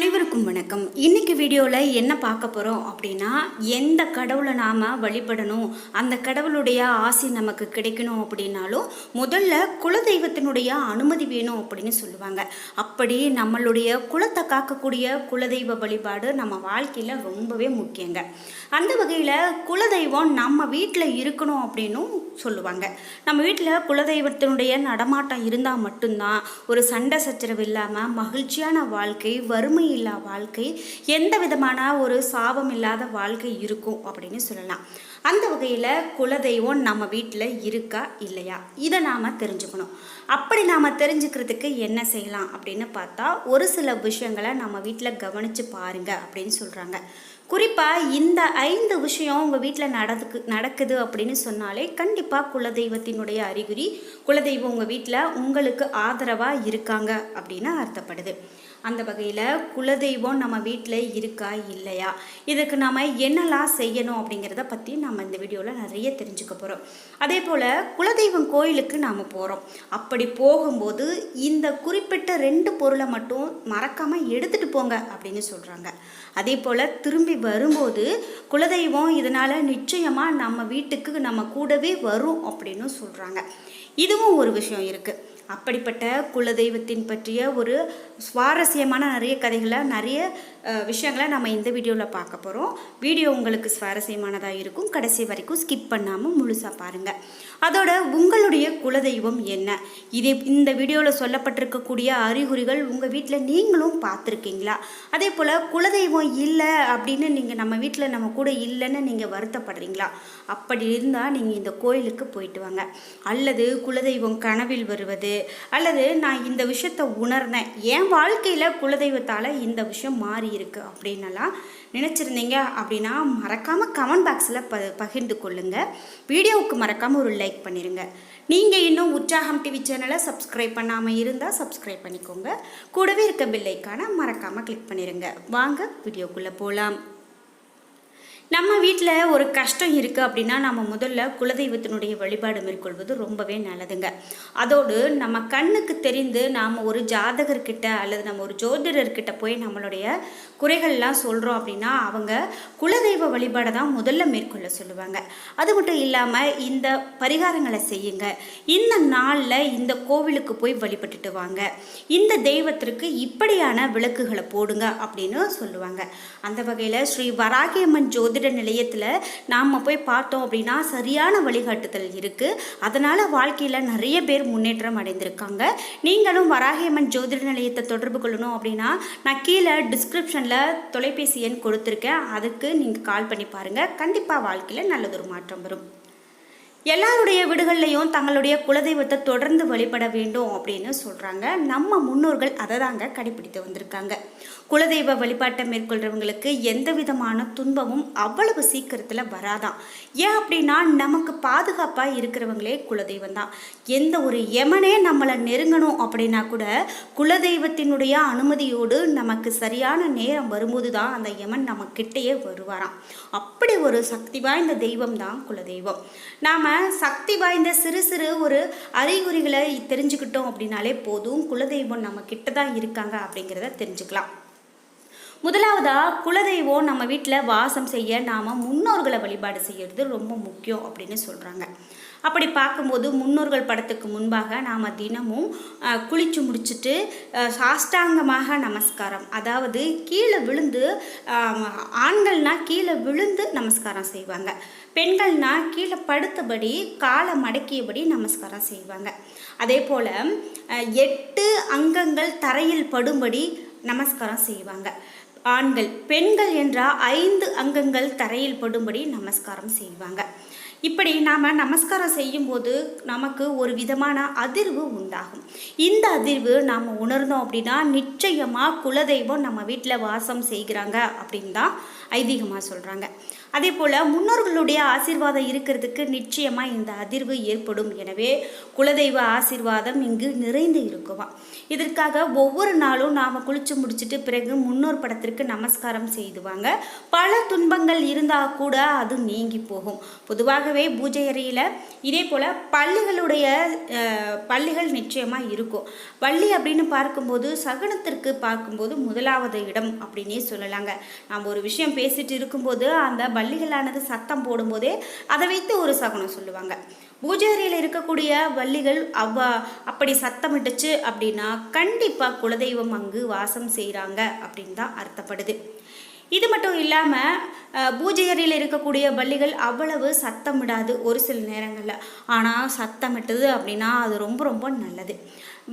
அனைவருக்கும் வணக்கம். இன்னைக்கு வீடியோவில் என்ன பார்க்க போகிறோம் அப்படின்னா எந்த கடவுளை நாம் வழிபடணும் அந்த கடவுளுடைய ஆசை நமக்கு கிடைக்கணும் அப்படின்னாலும் முதல்ல குலதெய்வத்தினுடைய அனுமதி வேணும் அப்படின்னு சொல்லுவாங்க. அப்படி நம்மளுடைய குலத்தை காக்கக்கூடிய குலதெய்வ வழிபாடு நம்ம வாழ்க்கையில் ரொம்பவே முக்கியங்க. அந்த வகையில் குலதெய்வம் நம்ம வீட்டில் இருக்கணும் அப்படின்னும் சொல்லுவாங்க. நம்ம வீட்டில் குலதெய்வத்தினுடைய நடமாட்டம் இருந்தால் மட்டும்தான் ஒரு சண்டை சச்சரவு இல்லாமல் மகிழ்ச்சியான வாழ்க்கை வறுமை இல்லா வாழ்க்கை எந்த விதமான ஒரு சாபம் இல்லாத வாழ்க்கை இருக்கும் அப்படின்னு சொல்லலாம். அந்த வகையில் குலதெய்வம் நம்ம வீட்டில் இருக்கா இல்லையா? இதை நாம் தெரிஞ்சுக்கணும். அப்படி நாம் தெரிஞ்சுக்கிறதுக்கு என்ன செய்யலாம் அப்படின்னு பார்த்தா ஒரு சில விஷயங்களை நம்ம வீட்டில் கவனித்து பாருங்க அப்படின்னு சொல்கிறாங்க குறிப்பாக இந்த ஐந்து விஷயம் உங்கள் வீட்டில் நடக்கு நடக்குது அப்படின்னு சொன்னாலே கண்டிப்பாக குலதெய்வத்தினுடைய அறிகுறி குலதெய்வம் உங்கள் வீட்டில் உங்களுக்கு ஆதரவாக இருக்காங்க அப்படின்னு அர்த்தப்படுது. அந்த வகையில் குலதெய்வம் நம்ம வீட்டில் இருக்கா இல்லையா? இதுக்கு நாம் என்னெல்லாம் செய்யணும் அப்படிங்கிறத பற்றி நம்ம இந்த வீடியோவில் நிறைய தெரிஞ்சுக்க போகிறோம் அதே போல் குலதெய்வம் கோயிலுக்கு நாம் போகிறோம் அப்படி போகும்போது இந்த குறிப்பிட்ட ரெண்டு பொருளை மட்டும் மறக்காமல் எடுத்துகிட்டு போங்க அப்படின்னு சொல்கிறாங்க அதே போல் திரும்பி வரும்போது குலதெய்வம் இதனால் நிச்சயமாக நம்ம வீட்டுக்கு நம்ம கூடவே வரும் அப்படின்னு சொல்கிறாங்க இதுவும் ஒரு விஷயம் இருக்குது அப்படிப்பட்ட குலதெய்வத்தின் பற்றிய ஒரு சுவாரஸ்யமான நிறைய கதைகளை நிறைய விஷயங்களை நம்ம இந்த வீடியோவில் பார்க்க போகிறோம் வீடியோ உங்களுக்கு சுவாரஸ்யமானதாக இருக்கும். கடைசி வரைக்கும் ஸ்கிப் பண்ணாமல் முழுசாக பாருங்கள் அதோட உங்களுடைய குலதெய்வம் என்ன? இதே இந்த வீடியோவில் சொல்லப்பட்டிருக்கக்கூடிய அறிகுறிகள் உங்கள் வீட்டில் நீங்களும் பார்த்துருக்கீங்களா? அதே போல் குலதெய்வம் இல்லை அப்படின்னு நீங்கள் நம்ம வீட்டில் நம்ம கூட இல்லைன்னு நீங்கள் வருத்தப்படுறீங்களா? அப்படி இருந்தால் நீங்கள் இந்த கோயிலுக்கு போயிட்டு வாங்க. அல்லது குலதெய்வம் கனவில் வருவது அல்லது நான் இந்த விஷயத்தை உணர்ந்தேன். என் வாழ்க்கையில் குலதெய்வத்தால் இந்த விஷயம் மாறி இருக்கு அப்படின்னலாம் நினச்சிருந்தீங்க அப்படின்னா மறக்காமல் கமெண்ட் பாக்ஸில் ப பகிர்ந்து கொள்ளுங்கள் வீடியோவுக்கு மறக்காமல் ஒரு லைக் பண்ணிடுங்க நீங்கள் இன்னும் உற்சாகம் டிவி சேனலை சப்ஸ்கிரைப் பண்ணாமல் இருந்தால் சப்ஸ்கிரைப் பண்ணிக்கோங்க. கூடவே இருக்க பில்லைக்கான மறக்காமல் கிளிக் பண்ணிடுங்க வாங்க வீடியோக்குள்ளே போகலாம் நம்ம வீட்டில் ஒரு கஷ்டம் இருக்குது அப்படின்னா நம்ம முதல்ல குலதெய்வத்தினுடைய வழிபாடு மேற்கொள்வது ரொம்பவே நல்லதுங்க. அதோடு நம்ம கண்ணுக்கு தெரிந்து நாம் ஒரு ஜாதகர்கிட்ட அல்லது நம்ம ஒரு ஜோதிடர்கிட்ட போய் நம்மளுடைய குறைகள்லாம் சொல்கிறோம் அப்படின்னா அவங்க குலதெய்வ வழிபாடை தான் முதல்ல மேற்கொள்ள சொல்லுவாங்க. அது மட்டும் இல்லாமல் இந்த பரிகாரங்களை செய்யுங்க. இந்த நாளில் இந்த கோவிலுக்கு போய் வழிபட்டுட்டு வாங்க. இந்த தெய்வத்திற்கு இப்படியான விளக்குகளை போடுங்க அப்படின்னு சொல்லுவாங்க. அந்த வகையில் ஸ்ரீ வராகியம்மன் ஜோதிட நிலையத்தில் நாம் போய் பார்த்தோம் அப்படின்னா சரியான வழிகாட்டுதல் இருக்குது அதனால் வாழ்க்கையில் நிறைய பேர் முன்னேற்றம் அடைந்திருக்காங்க. நீங்களும் வராகியம்மன் ஜோதிட நிலையத்தை தொடர்பு கொள்ளணும் அப்படின்னா நான் கீழே டிஸ்கிரிப்ஷனில் தொலைபேசி எண் கொடுத்துருக்கேன். அதுக்கு நீங்கள் கால் பண்ணி பாருங்கள் கண்டிப்பாக வாழ்க்கையில் நல்லதொரு மாற்றம் வரும். எல்லாருடைய வீடுகள்லையும் தங்களுடைய குலதெய்வத்தை தொடர்ந்து வழிபட வேண்டும் அப்படின்னு சொல்கிறாங்க நம்ம முன்னோர்கள் அதை தாங்க கடைபிடித்து வந்திருக்காங்க. குலதெய்வ வழிபாட்டை மேற்கொள்கிறவங்களுக்கு எந்த விதமான துன்பமும் அவ்வளவு சீக்கிரத்தில் வராதான் ஏன் அப்படின்னா நமக்கு பாதுகாப்பாக இருக்கிறவங்களே குலதெய்வம் தான். எந்த ஒரு எமனே நம்மளை நெருங்கணும் அப்படின்னா கூட குலதெய்வத்தினுடைய அனுமதியோடு நமக்கு சரியான நேரம் வரும்போது தான் அந்த யமன் நம்ம கிட்டேயே வருவாராம். அப்படி ஒரு சக்தி வாய்ந்த தெய்வம் தான் குலதெய்வம். நாம் சக்தி வாய்ந்த சிறு சிறு ஒரு அறிகுறிகளை தெரிஞ்சுக்கிட்டோம் அப்படின்னாலே போதும். குலதெய்வம் நம்ம கிட்ட தான் இருக்காங்க அப்படிங்கிறத தெரிஞ்சுக்கலாம். முதலாவதா குலதெய்வம் நம்ம வீட்டில் வாசம் செய்ய நாம் முன்னோர்களை வழிபாடு செய்யறது ரொம்ப முக்கியம் அப்படின்னு சொல்கிறாங்க அப்படி பார்க்கும்போது முன்னோர்கள் படத்துக்கு முன்பாக நாம் தினமும் குளித்து குளிச்சு முடிச்சுட்டு சாஷ்டாங்கமாக நமஸ்காரம். அதாவது கீழே விழுந்து ஆண்கள்னா கீழே விழுந்து நமஸ்காரம் செய்வாங்க. பெண்கள்னா கீழே படுத்தபடி காலை மடக்கியபடி நமஸ்காரம் செய்வாங்க. அதே போல் எட்டு அங்கங்கள் தரையில் படும்படி நமஸ்காரம் செய்வாங்க. ஆண்கள் பெண்கள் என்றால் ஐந்து அங்கங்கள் தரையில் படும்படி நமஸ்காரம் செய்வாங்க. இப்படி நாம் நமஸ்காரம் செய்யும்போது நமக்கு ஒரு விதமான அதிர்வு உண்டாகும். இந்த அதிர்வு நாம் உணர்ந்தோம் அப்படின்னா நிச்சயமாக குலதெய்வம் நம்ம வீட்டில் வாசம் செய்கிறாங்க அப்படின்னு தான் ஐதீகமாக சொல்கிறாங்க அதே போல் முன்னோர்களுடைய ஆசீர்வாதம் இருக்கிறதுக்கு நிச்சயமாக இந்த அதிர்வு ஏற்படும். எனவே குலதெய்வ ஆசீர்வாதம் இங்கு நிறைந்து இருக்குமா? இதற்காக ஒவ்வொரு நாளும் நாம் குளிச்சு முடிச்சிட்டு பிறகு முன்னோர் படத்திற்கு நமஸ்காரம் செய்துவாங்க. பல துன்பங்கள் இருந்தால் கூட அது நீங்கி போகும். பொதுவாகவே பூஜை அறையில் இதே போல் பள்ளிகளுடைய பள்ளிகள் நிச்சயமாக இருக்கும். பள்ளி அப்படின்னு பார்க்கும்போது சகனத்திற்கு பார்க்கும்போது முதலாவது இடம் அப்படின்னே சொல்லலாங்க. நாம் ஒரு விஷயம் பேசிட்டு இருக்கும்போது அந்த பள்ளிகளானது சத்தம் போடும்போதே அதை வைத்து ஒரு சகுனம் சொல்லுவாங்க. பூஜை அறையில் இருக்கக்கூடிய வள்ளிகள் அவ்வ அப்படி சத்தமிட்டுச்சு அப்படின்னா கண்டிப்பாக குலதெய்வம் அங்கு வாசம் செய்கிறாங்க அப்படின்னு தான் அர்த்தப்படுது. இது மட்டும் இல்லாமல் பூஜை அறையில் இருக்கக்கூடிய பள்ளிகள் அவ்வளவு சத்தமிடாது ஒரு சில நேரங்களில். ஆனால் சத்தமிட்டது அப்படின்னா அது ரொம்ப ரொம்ப நல்லது.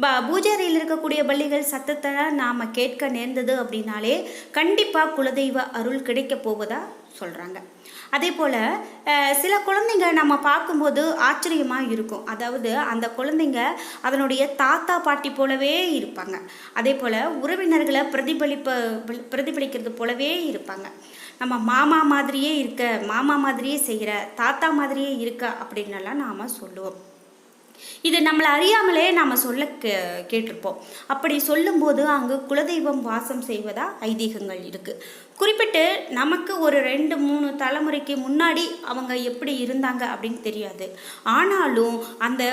ப பூஜாரியில் இருக்கக்கூடிய பள்ளிகள் சத்தத்தை நாம் கேட்க நேர்ந்தது அப்படின்னாலே கண்டிப்பாக குலதெய்வ அருள் கிடைக்க போவதா சொல்கிறாங்க அதே போல் சில குழந்தைங்க நம்ம பார்க்கும்போது ஆச்சரியமாக இருக்கும். அதாவது அந்த குழந்தைங்க அதனுடைய தாத்தா பாட்டி போலவே இருப்பாங்க. அதே போல் உறவினர்களை பிரதிபலிப்ப பிரதிபலிக்கிறது போலவே இருப்பாங்க. நம்ம மாமா மாதிரியே இருக்க மாமா மாதிரியே செய்கிற தாத்தா மாதிரியே இருக்க அப்படின்னலாம் நாம் சொல்லுவோம். இது நம்மளை அறியாமலே நாம் சொல்ல கே கேட்டிருப்போம். அப்படி சொல்லும்போது அங்கு குலதெய்வம் வாசம் செய்வதா ஐதீகங்கள் இருக்குது குறிப்பிட்டு நமக்கு ஒரு ரெண்டு மூணு தலைமுறைக்கு முன்னாடி அவங்க எப்படி இருந்தாங்க அப்படின்னு தெரியாது. ஆனாலும் அந்த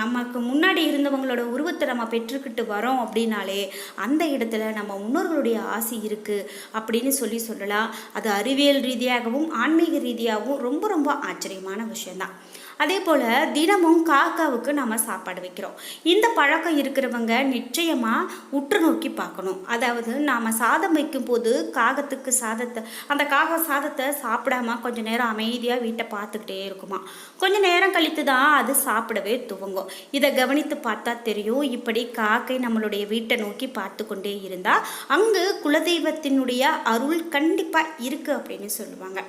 நமக்கு முன்னாடி இருந்தவங்களோட உருவத்தை நம்ம பெற்றுக்கிட்டு வரோம் அப்படின்னாலே அந்த இடத்துல நம்ம முன்னோர்களுடைய ஆசை இருக்குது அப்படின்னு சொல்லி சொல்லலாம். அது அறிவியல் ரீதியாகவும் ஆன்மீக ரீதியாகவும் ரொம்ப ரொம்ப ஆச்சரியமான விஷயம்தான். அதே போல் தினமும் காக்காவுக்கு நம்ம சாப்பாடு வைக்கிறோம். இந்த பழக்கம் இருக்கிறவங்க நிச்சயமாக உற்று நோக்கி பார்க்கணும். அதாவது நாம் சாதம் வைக்கும்போது காகத்துக்கு சாதத்தை அந்த காக சாதத்தை சாப்பிடாம கொஞ்ச நேரம் அமைதியாக வீட்டை பார்த்துக்கிட்டே இருக்குமா. கொஞ்ச நேரம் கழித்து தான் அது சாப்பிடவே துவங்கும். இதை கவனித்து பார்த்தா தெரியும். இப்படி காக்கை நம்மளுடைய வீட்டை நோக்கி பார்த்து கொண்டே இருந்தால் அங்கு குலதெய்வத்தினுடைய அருள் கண்டிப்பாக இருக்குது அப்படின்னு சொல்லுவாங்க.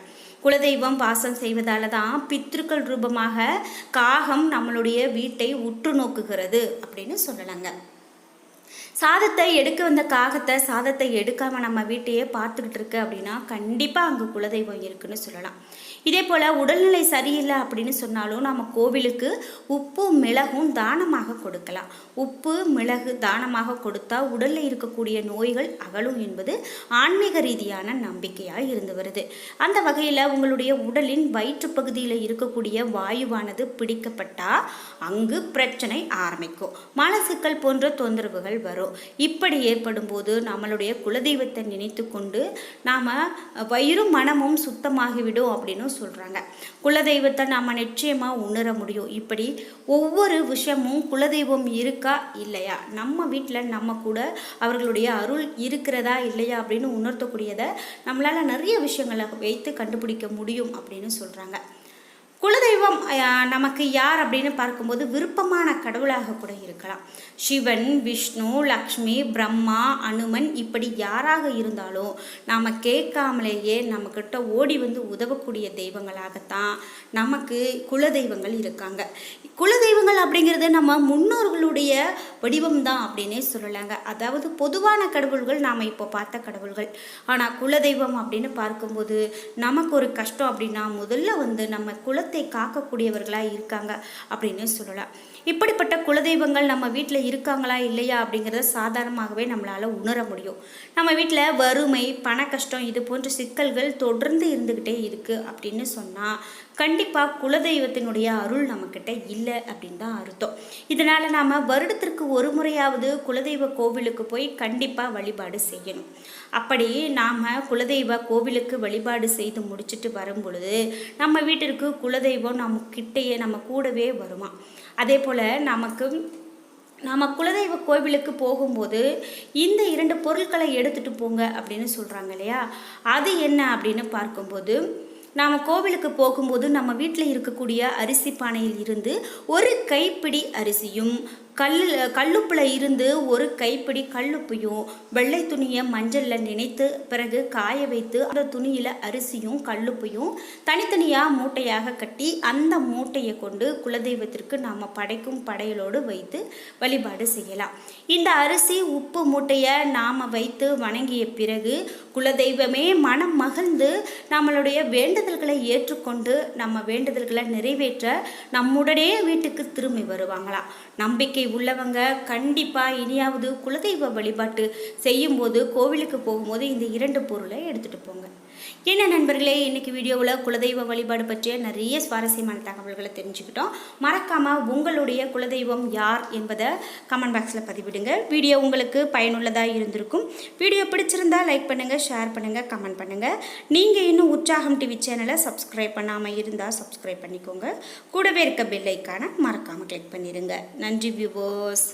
குலதெய்வம் வாசம் செய்வதால தான் பித்ருக்கள் ரூபமாக காகம் நம்மளுடைய வீட்டை உற்று நோக்குகிறது அப்படின்னு சொல்லலாங்க. சாதத்தை எடுக்க வந்த காகத்தை சாதத்தை எடுக்காம நம்ம வீட்டையே பார்த்துக்கிட்டு இருக்கு அப்படின்னா கண்டிப்பாக அங்கே குலதெய்வம் இருக்குன்னு சொல்லலாம். இதே போல் உடல்நிலை சரியில்லை அப்படின்னு சொன்னாலும் நம்ம கோவிலுக்கு உப்பு மிளகும் தானமாக கொடுக்கலாம். உப்பு மிளகு தானமாக கொடுத்தா உடலில் இருக்கக்கூடிய நோய்கள் அகலும் என்பது ஆன்மீக ரீதியான நம்பிக்கையாக இருந்து வருது. அந்த வகையில் உங்களுடைய உடலின் வயிற்று பகுதியில் இருக்கக்கூடிய வாயுவானது பிடிக்கப்பட்டா அங்கு பிரச்சனை ஆரம்பிக்கும். மலசிக்கல் போன்ற தொந்தரவுகள் வரும். இப்படி ஏற்படும் போது நம்மளுடைய குலதெய்வத்தை நினைத்து கொண்டு நாம் வயிறும் மனமும் சுத்தமாகிவிடும் அப்படின்னு சொல்கிறாங்க குலதெய்வத்தை நாம் நிச்சயமாக உணர முடியும். இப்படி ஒவ்வொரு விஷயமும் குலதெய்வம் இருக்கா இல்லையா? நம்ம வீட்டில் நம்ம கூட அவர்களுடைய அருள் இருக்கிறதா இல்லையா அப்படின்னு உணர்த்தக்கூடியதை நம்மளால் நிறைய விஷயங்களை வைத்து கண்டுபிடிக்க முடியும் அப்படின்னு சொல்கிறாங்க குலதெய்வம் நமக்கு யார் அப்படின்னு பார்க்கும்போது விருப்பமான கடவுளாக கூட இருக்கலாம். சிவன் விஷ்ணு லக்ஷ்மி பிரம்மா அனுமன் இப்படி யாராக இருந்தாலும் நாம் கேட்காமலேயே நம்மக்கிட்ட ஓடி வந்து உதவக்கூடிய தெய்வங்களாகத்தான் நமக்கு குலதெய்வங்கள் இருக்காங்க. குலதெய்வங்கள் அப்படிங்கிறது நம்ம முன்னோர்களுடைய வடிவம் தான் அப்படின்னே சொல்லலாங்க. அதாவது பொதுவான கடவுள்கள் நாம் இப்போ பார்த்த கடவுள்கள். ஆனால் குலதெய்வம் அப்படின்னு பார்க்கும்போது நமக்கு ஒரு கஷ்டம் அப்படின்னா முதல்ல வந்து நம்ம குலத்தை காக்கக்கூடியவர்களாக இருக்காங்க அப்படின்னு சொல்லலாம். இப்படிப்பட்ட குலதெய்வங்கள் நம்ம வீட்டில் இருக்காங்களா இல்லையா அப்படிங்கிறத சாதாரணமாகவே நம்மளால் உணர முடியும். நம்ம வீட்டில் வறுமை பண கஷ்டம் இது போன்ற சிக்கல்கள் தொடர்ந்து இருந்துக்கிட்டே இருக்குது அப்படின்னு சொன்னால் கண்டிப்பாக குலதெய்வத்தினுடைய அருள் நம்மக்கிட்ட இல்லை அப்படின்னு தான் அர்த்தம். இதனால் நாம் வருடத்திற்கு ஒரு முறையாவது குலதெய்வ கோவிலுக்கு போய் கண்டிப்பாக வழிபாடு செய்யணும். அப்படி நாம் குலதெய்வ கோவிலுக்கு வழிபாடு செய்து முடிச்சுட்டு வரும் பொழுது நம்ம வீட்டிற்கு குலதெய்வம் நம்ம கிட்டேயே நம்ம கூடவே வருமா? அதே போல் நமக்கு நாம் குலதெய்வ கோவிலுக்கு போகும்போது இந்த இரண்டு பொருட்களை எடுத்துகிட்டு போங்க அப்படின்னு சொல்கிறாங்க இல்லையா? அது என்ன அப்படின்னு பார்க்கும்போது நாம் கோவிலுக்கு போகும்போது நம்ம வீட்டில் இருக்கக்கூடிய அரிசி பானையில் இருந்து ஒரு கைப்பிடி அரிசியும் கல் கல்லுப்பில் இருந்து ஒரு கைப்பிடி கல்லுப்பையும் வெள்ளை துணியை மஞ்சளில் நினைத்து பிறகு காய வைத்து அந்த துணியில் அரிசியும் கல்லுப்பையும் தனித்தனியாக மூட்டையாக கட்டி அந்த மூட்டையை கொண்டு குலதெய்வத்திற்கு நாம் படைக்கும் படையலோடு வைத்து வழிபாடு செய்யலாம். இந்த அரிசி உப்பு மூட்டையை நாம் வைத்து வணங்கிய பிறகு குலதெய்வமே மனம் மகிழ்ந்து நம்மளுடைய வேண்டுதல்களை ஏற்றுக்கொண்டு நம்ம வேண்டுதல்களை நிறைவேற்ற நம்முடனே வீட்டுக்கு திரும்பி வருவாங்களாம். நம்பிக்கை நம்பிக்கை உள்ளவங்க கண்டிப்பாக இனியாவது குலதெய்வ வழிபாட்டு செய்யும்போது கோவிலுக்கு போகும்போது இந்த இரண்டு பொருளை எடுத்துகிட்டு போங்க. என்ன நண்பர்களே இன்றைக்கி வீடியோவில் குலதெய்வ வழிபாடு பற்றிய நிறைய சுவாரஸ்யமான தகவல்களை தெரிஞ்சுக்கிட்டோம். மறக்காமல் உங்களுடைய குலதெய்வம் யார் என்பதை கமெண்ட் பாக்ஸில் பதிவிடுங்க. வீடியோ உங்களுக்கு பயனுள்ளதாக இருந்திருக்கும். வீடியோ பிடிச்சிருந்தால் லைக் பண்ணுங்கள் ஷேர் பண்ணுங்கள் கமெண்ட் பண்ணுங்கள் நீங்கள் இன்னும் உற்சாகம் டிவி சேனலை சப்ஸ்கிரைப் பண்ணாமல் இருந்தால் சப்ஸ்கிரைப் பண்ணிக்கோங்க. கூடவே இருக்க பெல்லைக்கான மறக்காமல் கிளிக் பண்ணிடுங்க நன்றி வியூவர்ஸ்